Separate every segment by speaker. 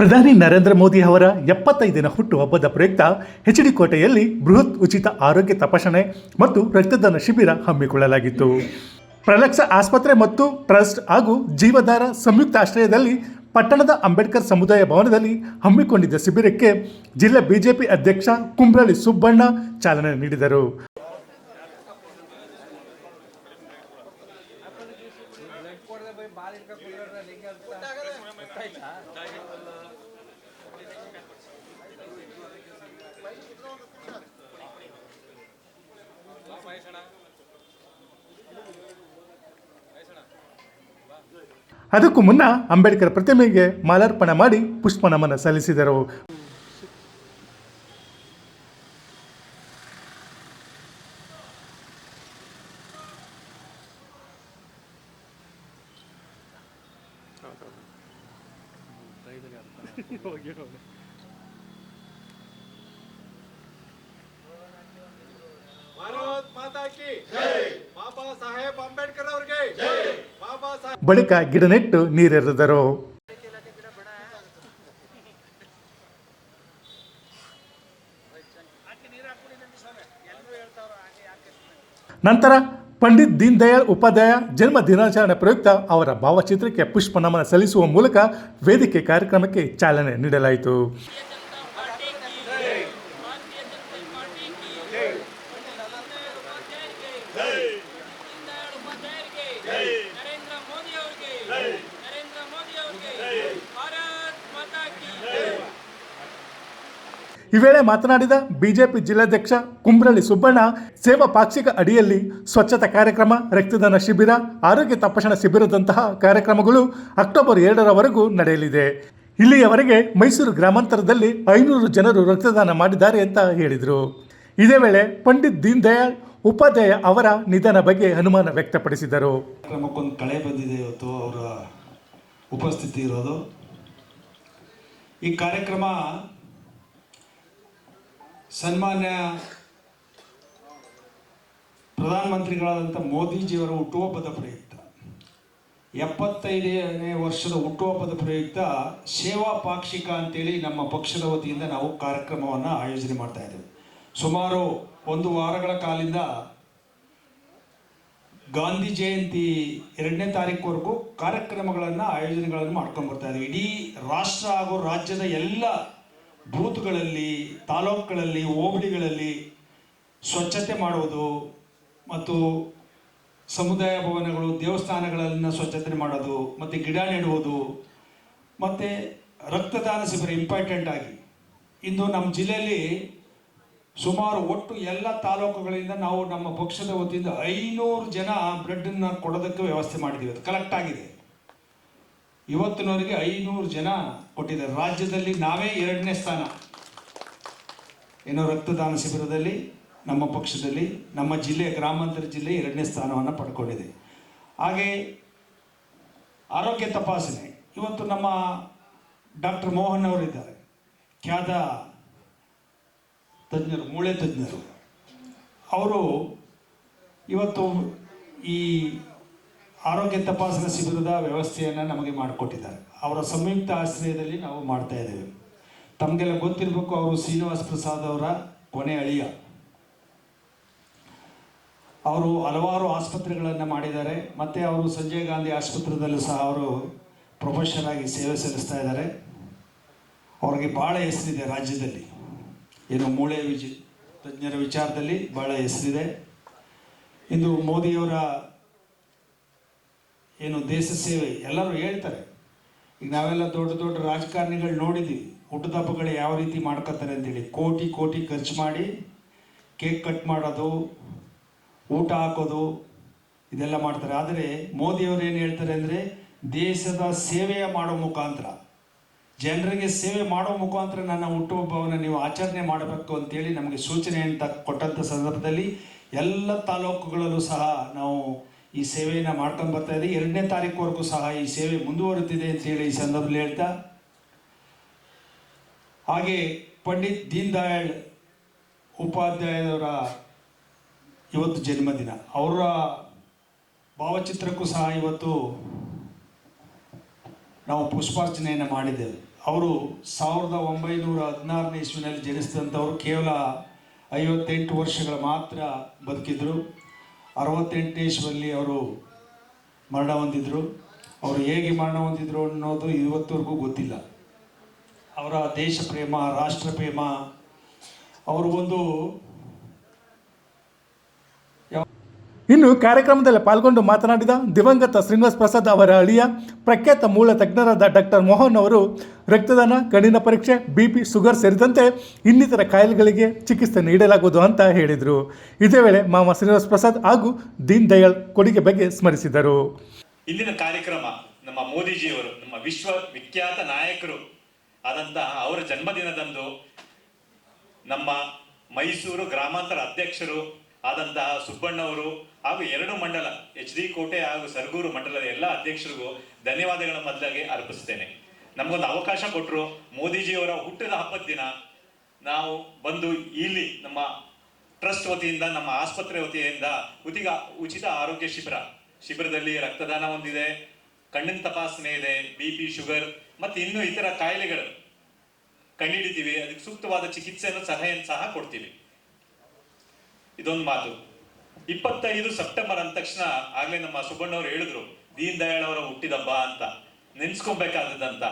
Speaker 1: ಪ್ರಧಾನಿ ನರೇಂದ್ರ ಮೋದಿ ಅವರ ಎಪ್ಪತ್ತೈದಿನ ಹುಟ್ಟುಹಬ್ಬದ ಪ್ರಯುಕ್ತ ಎಚ್ ಡಿ ಕೋಟೆಯಲ್ಲಿ ಬೃಹತ್ ಉಚಿತ ಆರೋಗ್ಯ ತಪಾಸಣೆ ಮತ್ತು ರಕ್ತದಾನ ಶಿಬಿರ ಹಮ್ಮಿಕೊಳ್ಳಲಾಗಿತ್ತು. ಪ್ರಲಕ್ಷ ಆಸ್ಪತ್ರೆ ಮತ್ತು ಟ್ರಸ್ಟ್ ಹಾಗೂ ಜೀವಧಾರ ಸಂಯುಕ್ತ ಆಶ್ರಯದಲ್ಲಿ ಪಟ್ಟಣದ ಅಂಬೇಡ್ಕರ್ ಸಮುದಾಯ ಭವನದಲ್ಲಿ ಹಮ್ಮಿಕೊಂಡಿದ್ದ ಶಿಬಿರಕ್ಕೆ ಜಿಲ್ಲಾ ಬಿಜೆಪಿ ಅಧ್ಯಕ್ಷ ಕುಂಬ್ರಳಿ ಸುಬ್ಬಣ್ಣ ಚಾಲನೆ ನೀಡಿದರು. ಅದಕ್ಕೂ ಮುನ್ನ ಅಂಬೇಡ್ಕರ್ ಪ್ರತಿಮೆಗೆ ಮಾಲಾರ್ಪಣೆ ಮಾಡಿ ಪುಷ್ಪ ನಮನ ಸಲ್ಲಿಸಿದರು.
Speaker 2: ಭಾರತ್ ಮಾತಾ ಕಿ ಬಾಬಾ ಸಾಹೇಬ್ ಅಂಬೇಡ್ಕರ್ ಅವ್ರಿಗೆ.
Speaker 1: ಬಳಿಕ ಗಿಡ ನೆಟ್ಟು ನೀರೆರೆದರು. ನಂತರ ಪಂಡಿತ್ ದೀನ್ ದಯಾಳ್ ಉಪಾಧ್ಯಾಯ ಜನ್ಮ ದಿನಾಚರಣೆ ಪ್ರಯುಕ್ತ ಅವರ ಭಾವಚಿತ್ರಕ್ಕೆ ಪುಷ್ಪ ನಮನ ಸಲ್ಲಿಸುವ ಮೂಲಕ ವೇದಿಕೆ ಕಾರ್ಯಕ್ರಮಕ್ಕೆ ಚಾಲನೆ ನೀಡಲಾಯಿತು
Speaker 3: ನರೇಂದ್ರ ಮೋದಿ ಅವರಿಗೆ ನರೇಂದ್ರ ಮೋದಿ ಅವರಿಗೆ ಭಾರತ್ ಮಾತಾ ಕಿ
Speaker 1: ಈ ವೇಳೆ ಮಾತನಾಡಿದ ಬಿಜೆಪಿ ಜಿಲ್ಲಾಧ್ಯಕ್ಷ ಕುಂಬ್ರಳ್ಳಿ ಸುಬ್ಬಣ್ಣ, ಸೇವಾ ಪಾಕ್ಷಿಕ ಅಡಿಯಲ್ಲಿ ಸ್ವಚ್ಛತಾ ಕಾರ್ಯಕ್ರಮ, ರಕ್ತದಾನ ಶಿಬಿರ, ಆರೋಗ್ಯ ತಪಾಸಣಾ ಶಿಬಿರದಂತಹ ಕಾರ್ಯಕ್ರಮಗಳು ಅಕ್ಟೋಬರ್ ಎರಡರವರೆಗೂ ನಡೆಯಲಿದೆ. ಇಲ್ಲಿಯವರೆಗೆ ಮೈಸೂರು ಗ್ರಾಮಾಂತರದಲ್ಲಿ ಐನೂರು ಜನರು ರಕ್ತದಾನ ಮಾಡಿದ್ದಾರೆ ಅಂತ ಹೇಳಿದರು. ಇದೇ ವೇಳೆ ಪಂಡಿತ್ ದೀನ್ ದಯಾಳ್ ಉಪಾಧ್ಯಾಯ ಅವರ ನಿಧನ ಬಗ್ಗೆ ಅನುಮಾನ ವ್ಯಕ್ತಪಡಿಸಿದರು.
Speaker 4: ಕಾರ್ಯಕ್ರಮಕ್ಕೊಂದು ಕಳೆ ಬಂದಿದೆ ಇವತ್ತು ಅವರ ಉಪಸ್ಥಿತಿ ಇರೋದು. ಈ ಕಾರ್ಯಕ್ರಮ ಸನ್ಮಾನ್ಯ ಪ್ರಧಾನಮಂತ್ರಿಗಳಾದಂಥ ಮೋದಿಜಿಯವರ ಹುಟ್ಟುಹಬ್ಬದ ಪ್ರಯುಕ್ತ. ಎಪ್ಪತ್ತೈದನೇ ವರ್ಷದ ಹುಟ್ಟುಹಬ್ಬದ ಪ್ರಯುಕ್ತ ಸೇವಾ ಪಾಕ್ಷಿಕ ಅಂತೇಳಿ ನಮ್ಮ ಪಕ್ಷದ ವತಿಯಿಂದ ನಾವು ಕಾರ್ಯಕ್ರಮವನ್ನು ಆಯೋಜನೆ ಮಾಡ್ತಾ ಇದ್ದೇವೆ. ಸುಮಾರು ಒಂದು ವಾರಗಳ ಕಾಲಿಂದ ಗಾಂಧಿ ಜಯಂತಿ ಎರಡನೇ ತಾರೀಕುವರೆಗೂ ಕಾರ್ಯಕ್ರಮಗಳನ್ನು, ಆಯೋಜನೆಗಳನ್ನು ಮಾಡ್ಕೊಂಡು ಬರ್ತಾ ಇದ್ದೀವಿ. ಇಡೀ ರಾಷ್ಟ್ರ ಹಾಗೂ ರಾಜ್ಯದ ಎಲ್ಲ ಬೂತ್ಗಳಲ್ಲಿ, ತಾಲೂಕುಗಳಲ್ಲಿ, ಹೋಬಳಿಗಳಲ್ಲಿ ಸ್ವಚ್ಛತೆ ಮಾಡುವುದು ಮತ್ತು ಸಮುದಾಯ ಭವನಗಳು ದೇವಸ್ಥಾನಗಳನ್ನು ಸ್ವಚ್ಛತೆ ಮಾಡೋದು, ಮತ್ತು ಗಿಡ ನೆಡುವುದು, ಮತ್ತು ರಕ್ತದಾನ ಶಿಬಿರ ಇಂಪಾರ್ಟೆಂಟ್ ಆಗಿ. ಇಂದು ನಮ್ಮ ಜಿಲ್ಲೆಯಲ್ಲಿ ಸುಮಾರು ಒಟ್ಟು ಎಲ್ಲ ತಾಲೂಕುಗಳಿಂದ ನಾವು ನಮ್ಮ ಪಕ್ಷದ ವತಿಯಿಂದ ಐನೂರು ಜನ ಬ್ಲಡ್ಡನ್ನು ಕೊಡೋದಕ್ಕೆ ವ್ಯವಸ್ಥೆ ಮಾಡಿದ್ದೀವಿ. ಅದು ಕಲೆಕ್ಟ್ ಆಗಿದೆ. ಇವತ್ತಿನವರೆಗೆ ಐನೂರು ಜನ ಕೊಟ್ಟಿದ್ದಾರೆ. ರಾಜ್ಯದಲ್ಲಿ ನಾವೇ ಎರಡನೇ ಸ್ಥಾನ. ಏನೋ ರಕ್ತದಾನ ಶಿಬಿರದಲ್ಲಿ, ನಮ್ಮ ಪಕ್ಷದಲ್ಲಿ, ನಮ್ಮ ಜಿಲ್ಲೆ, ಗ್ರಾಮಾಂತರ ಜಿಲ್ಲೆ ಎರಡನೇ ಸ್ಥಾನವನ್ನು ಪಡ್ಕೊಂಡಿದೆ. ಹಾಗೆ ಆರೋಗ್ಯ ತಪಾಸಣೆ. ಇವತ್ತು ನಮ್ಮ ಡಾಕ್ಟರ್ ಮೋಹನ್ ಅವರಿದ್ದಾರೆ. ಖ್ಯಾತ ತಜ್ಞರು, ಮೂಳೆ ತಜ್ಞರು. ಅವರು ಇವತ್ತು ಈ ಆರೋಗ್ಯ ತಪಾಸಣಾ ಶಿಬಿರದ ವ್ಯವಸ್ಥೆಯನ್ನು ನಮಗೆ ಮಾಡಿಕೊಟ್ಟಿದ್ದಾರೆ. ಅವರ ಸಂಯುಕ್ತ ಆಶ್ರಯದಲ್ಲಿ ನಾವು ಮಾಡ್ತಾ ಇದ್ದೇವೆ. ತಮಗೆಲ್ಲ ಗೊತ್ತಿರಬೇಕು ಅವರು ಶ್ರೀನಿವಾಸ್ ಪ್ರಸಾದ್ ಅವರ ಕೊನೆ ಅಳಿಯ. ಅವರು ಹಲವಾರು ಆಸ್ಪತ್ರೆಗಳನ್ನು ಮಾಡಿದ್ದಾರೆ. ಮತ್ತು ಅವರು ಸಂಜಯ್ ಗಾಂಧಿ ಆಸ್ಪತ್ರೆದಲ್ಲೂ ಸಹ ಅವರು ಪ್ರೊಫೆಷನ್ ಆಗಿ ಸೇವೆ ಸಲ್ಲಿಸ್ತಾ ಇದ್ದಾರೆ. ಅವ್ರಿಗೆ ಭಾಳ ಹೆಸರಿದೆ ರಾಜ್ಯದಲ್ಲಿ. ಏನು ಮೂಳೆ ವಿಜ, ತಜ್ಞರ ವಿಚಾರದಲ್ಲಿ ಭಾಳ ಹೆಸರಿದೆ. ಇಂದು ಮೋದಿಯವರ ಏನು ದೇಶ ಸೇವೆ, ಎಲ್ಲರೂ ಹೇಳ್ತಾರೆ. ಈಗ ನಾವೆಲ್ಲ ದೊಡ್ಡ ದೊಡ್ಡ ರಾಜಕಾರಣಿಗಳು ನೋಡಿದ್ದೀವಿ ಹುಟ್ಟುದಬ್ಬಗಳು ಯಾವ ರೀತಿ ಮಾಡ್ಕೋತಾರೆ ಅಂತೇಳಿ. ಕೋಟಿ ಕೋಟಿ ಖರ್ಚು ಮಾಡಿ ಕೇಕ್ ಕಟ್ ಮಾಡೋದು, ಊಟ ಹಾಕೋದು, ಇದೆಲ್ಲ ಮಾಡ್ತಾರೆ. ಆದರೆ ಮೋದಿಯವರು ಏನು ಹೇಳ್ತಾರೆ ಅಂದರೆ, ದೇಶದ ಸೇವೆಯ ಮಾಡೋ ಮುಖಾಂತರ, ಜನರಿಗೆ ಸೇವೆ ಮಾಡೋ ಮುಖಾಂತರ ನನ್ನ ಹುಟ್ಟುಹಬ್ಬವನ್ನು ನೀವು ಆಚರಣೆ ಮಾಡಬೇಕು ಅಂತೇಳಿ ನಮಗೆ ಸೂಚನೆ ಅಂತ ಕೊಟ್ಟಂಥ ಸಂದರ್ಭದಲ್ಲಿ ಎಲ್ಲ ತಾಲೂಕುಗಳಲ್ಲೂ ಸಹ ನಾವು ಈ ಸೇವೆಯನ್ನು ಮಾಡ್ಕೊಂಡು ಬರ್ತಾ ಇದೆ. ಎರಡನೇ ತಾರೀಕುವರೆಗೂ ಸಹ ಈ ಸೇವೆ ಮುಂದುವರುತ್ತಿದೆ ಅಂತೇಳಿ ಈ ಸಂದರ್ಭದಲ್ಲಿ ಹೇಳ್ತಾ. ಹಾಗೆ ಪಂಡಿತ್ ದೀನ್ ದಯಾಳ್ ಉಪಾಧ್ಯಾಯರವರ ಇವತ್ತು ಜನ್ಮದಿನ. ಅವರ ಭಾವಚಿತ್ರಕ್ಕೂ ಸಹ ಇವತ್ತು ನಾವು ಪುಷ್ಪಾರ್ಚನೆಯನ್ನು ಮಾಡಿದ್ದೇವೆ. ಅವರು ಸಾವಿರದ ಒಂಬೈನೂರ ಹದಿನಾರನೇ ಇಸ್ವಿನಲ್ಲಿ ಜನಿಸಿದಂಥವ್ರು ಕೇವಲ ಐವತ್ತೆಂಟು ವರ್ಷಗಳ ಮಾತ್ರ ಬದುಕಿದ್ರು. ಅರವತ್ತೆಂಟನೇ ಇಸ್ವಿಯಲ್ಲಿ ಅವರು ಮರಣ ಹೊಂದಿದ್ರು. ಅವರು ಹೇಗೆ ಮರಣ ಹೊಂದಿದ್ರು ಅನ್ನೋದು ಇವತ್ತವರೆಗೂ ಗೊತ್ತಿಲ್ಲ. ಅವರ ದೇಶ ಪ್ರೇಮ, ರಾಷ್ಟ್ರ ಪ್ರೇಮ ಅವರು ಒಂದು
Speaker 1: ಇನ್ನು ಕಾರ್ಯಕ್ರಮದಲ್ಲಿ ಪಾಲ್ಗೊಂಡು ಮಾತನಾಡಿದ ದಿವಂಗತ ಶ್ರೀನಿವಾಸ್ ಪ್ರಸಾದ್ ಅವರ ಅಳಿಯ ಪ್ರಖ್ಯಾತ ಮೂಲ ತಜ್ಞರಾದ ಡಾಕ್ಟರ್ ಮೋಹನ್ ಅವರು, ರಕ್ತದಾನ, ಕಣ್ಣಿನ ಪರೀಕ್ಷೆ ಬಿ ಪಿ ಶುಗರ್ ಸೇರಿದಂತೆ ಇನ್ನಿತರ ಕಾಯಿಲೆಗಳಿಗೆ ಚಿಕಿತ್ಸೆ ನೀಡಲಾಗುವುದು ಅಂತ ಹೇಳಿದರು. ಇದೇ ವೇಳೆ ಮಾಮ ಶ್ರೀನಿವಾಸ್ ಪ್ರಸಾದ್ ಹಾಗೂ ದೀನ್ ದಯಾಳ್ ಕೊಡುಗೆ ಬಗ್ಗೆ ಸ್ಮರಿಸಿದರು.
Speaker 5: ಇಲ್ಲಿನ ಕಾರ್ಯಕ್ರಮ ನಮ್ಮ ಮೋದಿಜಿಯವರು, ನಮ್ಮ ವಿಶ್ವ ವಿಖ್ಯಾತ ನಾಯಕರು ಆದಂತಹ ಅವರ ಜನ್ಮದಿನದಂದು ನಮ್ಮ ಮೈಸೂರು ಗ್ರಾಮಾಂತರ ಅಧ್ಯಕ್ಷರು ಆದಂತಹ ಸುಬ್ಬಣ್ಣವರು ಹಾಗೂ ಎರಡು ಮಂಡಲ, ಎಚ್ ಡಿ ಕೋಟೆ ಹಾಗೂ ಸರ್ಗೂರು ಮಂಡಲದ ಎಲ್ಲ ಅಧ್ಯಕ್ಷರಿಗೂ ಧನ್ಯವಾದಗಳ ಮೊದಲಾಗಿ ಅರ್ಪಿಸ್ತೇನೆ ನಮಗೊಂದು ಅವಕಾಶ ಕೊಟ್ಟರು ಮೋದಿಜಿಯವರ ಹುಟ್ಟಿದ ಹಬ್ಬದ ದಿನ ನಾವು ಬಂದು ಇಲ್ಲಿ ನಮ್ಮ ಟ್ರಸ್ಟ್ ವತಿಯಿಂದ, ನಮ್ಮ ಆಸ್ಪತ್ರೆ ವತಿಯಿಂದ ಉಚಿತ ಉಚಿತ ಆರೋಗ್ಯ ಶಿಬಿರ, ಶಿಬಿರದಲ್ಲಿ ರಕ್ತದಾನ ಹೊಂದಿದೆ. ಕಣ್ಣಿನ ತಪಾಸಣೆ ಇದೆ ಬಿ ಪಿ ಶುಗರ್ ಮತ್ತು ಇನ್ನೂ ಇತರ ಕಾಯಿಲೆಗಳು ಕಂಡುಹಿಡಿತೀವಿ. ಅದಕ್ಕೆ ಸೂಕ್ತವಾದ ಚಿಕಿತ್ಸೆಯನ್ನು ಸಲಹೆಯನ್ನು ಸಹ ಕೊಡ್ತೀವಿ. ಇದೊಂದು ಮಾತು. ಇಪ್ಪತ್ತೈದು ಸೆಪ್ಟೆಂಬರ್ ಅಂದ ತಕ್ಷಣ ಆಗ್ಲೇ ನಮ್ಮ ಸುಬ್ಬಣ್ಣವ್ರು ಹೇಳಿದ್ರು, ದೀನ್ ದಯಾಳ್ ಅವರ ಹುಟ್ಟಿದಬ್ಬ ಅಂತ. ನೆನ್ಸ್ಕೊಬೇಕಾದದ್ದಂತ.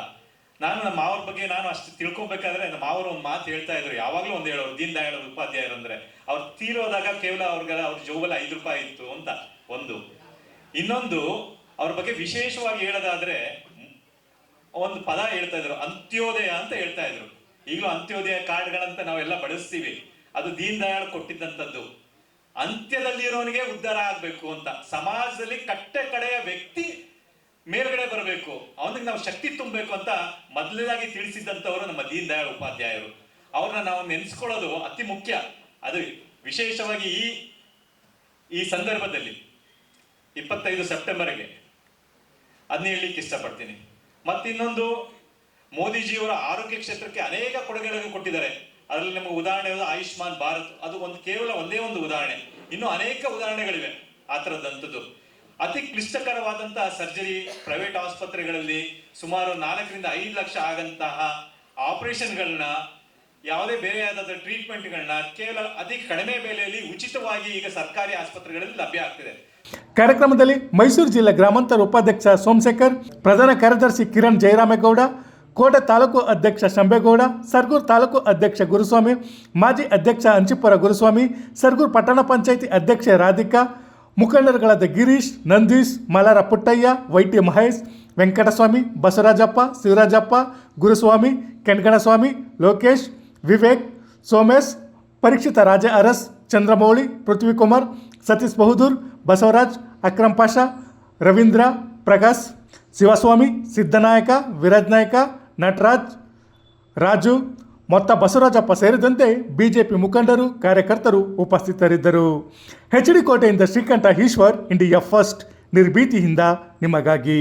Speaker 5: ನಾನು ನಮ್ಮ ಮಾವರ ಬಗ್ಗೆ ನಾನು ಅಷ್ಟು ತಿಳ್ಕೊಬೇಕಾದ್ರೆ ನಮ್ಮ ಮಾವರು ಒಂದು ಮಾತು ಹೇಳ್ತಾ ಇದ್ರು. ಯಾವಾಗ್ಲೂ ಒಂದು ಹೇಳೋರು, ದೀನ್ ದಯಾಳ್ ಉಪಾಧ್ಯಾಯರು ಅಂದ್ರೆ. ಅವ್ರು ತೀರೋದಾಗ ಕೇವಲ ಅವ್ರಿಗೆಲ್ಲ ಅವ್ರ ಜೋಬಲ್ಲಿ ಐದು ರೂಪಾಯಿ ಇತ್ತು ಅಂತ, ಒಂದು. ಇನ್ನೊಂದು, ಅವ್ರ ಬಗ್ಗೆ ವಿಶೇಷವಾಗಿ ಹೇಳೋದಾದ್ರೆ, ಒಂದು ಪದ ಹೇಳ್ತಾ ಇದ್ರು, ಅಂತ್ಯೋದಯ ಅಂತ ಹೇಳ್ತಾ ಇದ್ರು. ಈಗಲೂ ಅಂತ್ಯೋದಯ ಕಾರ್ಡ್ಗಳಂತ ನಾವೆಲ್ಲ ಬಳಸ್ತೀವಿ. ಅದು ದೀನ್ ದಯಾಳ್ ಕೊಟ್ಟಿದ್ದಂಥದ್ದು. ಅಂತ್ಯದಲ್ಲಿರೋನಿಗೆ ಉದ್ಧಾರ ಆಗ್ಬೇಕು ಅಂತ. ಸಮಾಜದಲ್ಲಿ ಕಟ್ಟೆ ಕಡೆಯ ವ್ಯಕ್ತಿ ಮೇಲ್ಗಡೆ ಬರಬೇಕು. ಅವನಿಗೆ ನಾವು ಶಕ್ತಿ ತುಂಬಬೇಕು ಅಂತ ಮೊದಲನೇದಾಗಿ ತಿಳಿಸಿದ್ದಂಥವರು ನಮ್ಮ ದೀನ್ ದಯಾಳ್ ಉಪಾಧ್ಯಾಯರು. ಅವ್ರನ್ನ ನಾವು ನೆನೆಸ್ಕೊಳ್ಳೋದು ಅತಿ ಮುಖ್ಯ. ಅದು ವಿಶೇಷವಾಗಿ ಈ ಈ ಸಂದರ್ಭದಲ್ಲಿ, ಇಪ್ಪತ್ತೈದು ಸೆಪ್ಟೆಂಬರ್ಗೆ. ಅದನ್ನ ಹೇಳಲಿಕ್ಕೆ ಇಷ್ಟಪಡ್ತೀನಿ. ಮತ್ತಿನ್ನೊಂದು, ಮೋದಿಜಿಯವರ ಆರೋಗ್ಯ ಕ್ಷೇತ್ರಕ್ಕೆ ಅನೇಕ ಕೊಡುಗೆಗಳನ್ನು ಕೊಟ್ಟಿದ್ದಾರೆ. ಅದರಲ್ಲಿ ನಮಗೆ ಉದಾಹರಣೆ? ಆಯುಷ್ಮಾನ್ ಭಾರತ್. ಅದು ಒಂದು ಕೇವಲ ಒಂದೇ ಒಂದು ಉದಾಹರಣೆ. ಇನ್ನು ಅನೇಕ ಉದಾಹರಣೆಗಳಿವೆ ಆ ಥರದಂಥದ್ದು ಅತಿ ಕ್ಲಿಷ್ಟಕರವಾದಂತಹ ಸರ್ಜರಿ ಪ್ರೈವೇಟ್ ಆಸ್ಪತ್ರೆಗಳಲ್ಲಿ ಸುಮಾರು ನಾಲ್ಕರಿಂದ ಐದು ಲಕ್ಷ ಆಗಂತಹ ಆಪರೇಷನ್ಗಳನ್ನ, ಯಾವುದೇ ಬೇರೆಯಾದ ಟ್ರೀಟ್ಮೆಂಟ್ಗಳನ್ನ ಕೇವಲ ಅತಿ ಕಡಿಮೆ ಬೆಲೆಯಲ್ಲಿ ಉಚಿತವಾಗಿ ಈಗ ಸರ್ಕಾರಿ ಆಸ್ಪತ್ರೆಗಳಲ್ಲಿ ಲಭ್ಯ ಆಗ್ತಿದೆ.
Speaker 1: ಕಾರ್ಯಕ್ರಮದಲ್ಲಿ ಮೈಸೂರು ಜಿಲ್ಲಾ ಗ್ರಾಮಾಂತರ ಉಪಾಧ್ಯಕ್ಷ ಸೋಮಶೇಖರ್, ಪ್ರಧಾನ ಕಾರ್ಯದರ್ಶಿ ಕಿರಣ್ ಜಯರಾಮೇಗೌಡ ಕೋಟೆ ತಾಲೂಕು ಅಧ್ಯಕ್ಷ ಶಂಬೇಗೌಡ ಸರ್ಗೂರ್ ತಾಲೂಕು ಅಧ್ಯಕ್ಷ ಗುರುಸ್ವಾಮಿ, ಮಾಜಿ ಅಧ್ಯಕ್ಷ ಅಂಚಿಪುರ ಗುರುಸ್ವಾಮಿ, ಸರ್ಗೂರ್ ಪಟ್ಟಣ ಪಂಚಾಯಿತಿ ಅಧ್ಯಕ್ಷೆ ರಾಧಿಕಾ, ಮುಖಂಡರುಗಳಾದ ಗಿರೀಶ್, ನಂದೀಶ್, ಮಲಾರ ಪುಟ್ಟಯ್ಯ, ವೈಟಿ ಮಹೇಶ್, ವೆಂಕಟಸ್ವಾಮಿ, ಬಸವರಾಜಪ್ಪ, ಶಿವರಾಜಪ್ಪ, ಗುರುಸ್ವಾಮಿ ಕೆಂಗಣಸ್ವಾಮಿ ಲೋಕೇಶ್, ವಿವೇಕ್, ಸೋಮೇಶ್, ಪರೀಕ್ಷಿತ ರಾಜ ಅರಸ್, ಚಂದ್ರಮೌಳಿ, ಪೃಥ್ವಿಕುಮಾರ್, ಸತೀಶ್ ಬಹದ್ದೂರ್ ಬಸವರಾಜ್, ಅಕ್ರಮ್ ಪಾಷಾ, ರವೀಂದ್ರ, ಪ್ರಕಾಶ್, ಶಿವಸ್ವಾಮಿ, ಸಿದ್ದನಾಯಕ, ವಿರಾಜ್ ನಾಯಕ ನಟರಾಜ್, ರಾಜು ಮೊತ್ತ ಬಸವರಾಜಪ್ಪ ಸೇರಿದಂತೆ ಬಿಜೆಪಿ ಮುಖಂಡರು, ಕಾರ್ಯಕರ್ತರು ಉಪಸ್ಥಿತರಿದ್ದರು. ಎಚ್ ಡಿ ಕೋಟೆಯಿಂದ ಶ್ರೀಕಂಠ ಈಶ್ವರ್, ಇಂಡಿಯಾ ಫಸ್ಟ್, ನಿರ್ಭೀತಿಯಿಂದ ನಿಮಗಾಗಿ.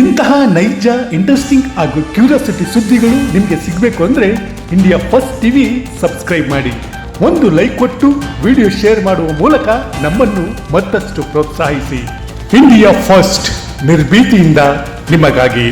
Speaker 1: ಇಂತಹ ನೈಜ ಇಂಟ್ರೆಸ್ಟಿಂಗ್ ಹಾಗೂ ಕ್ಯೂರಿಯಾಸಿಟಿ ಸುದ್ದಿಗಳು ನಿಮಗೆ ಸಿಗಬೇಕು ಅಂದರೆ ಇಂಡಿಯಾ ಫಸ್ಟ್ ಟಿವಿ ಸಬ್ಸ್ಕ್ರೈಬ್ ಮಾಡಿ. ಒಂದು ಲೈಕ್ ಕೊಟ್ಟು ವಿಡಿಯೋ ಶೇರ್ ಮಾಡುವ ಮೂಲಕ ನಮ್ಮನ್ನು ಮತ್ತಷ್ಟು ಪ್ರೋತ್ಸಾಹಿಸಿ. ಇಂಡಿಯಾ ಫಸ್ಟ್, ನಿರ್ಭೀತಿಯಿಂದ ನಿಮಗಾಗಿ.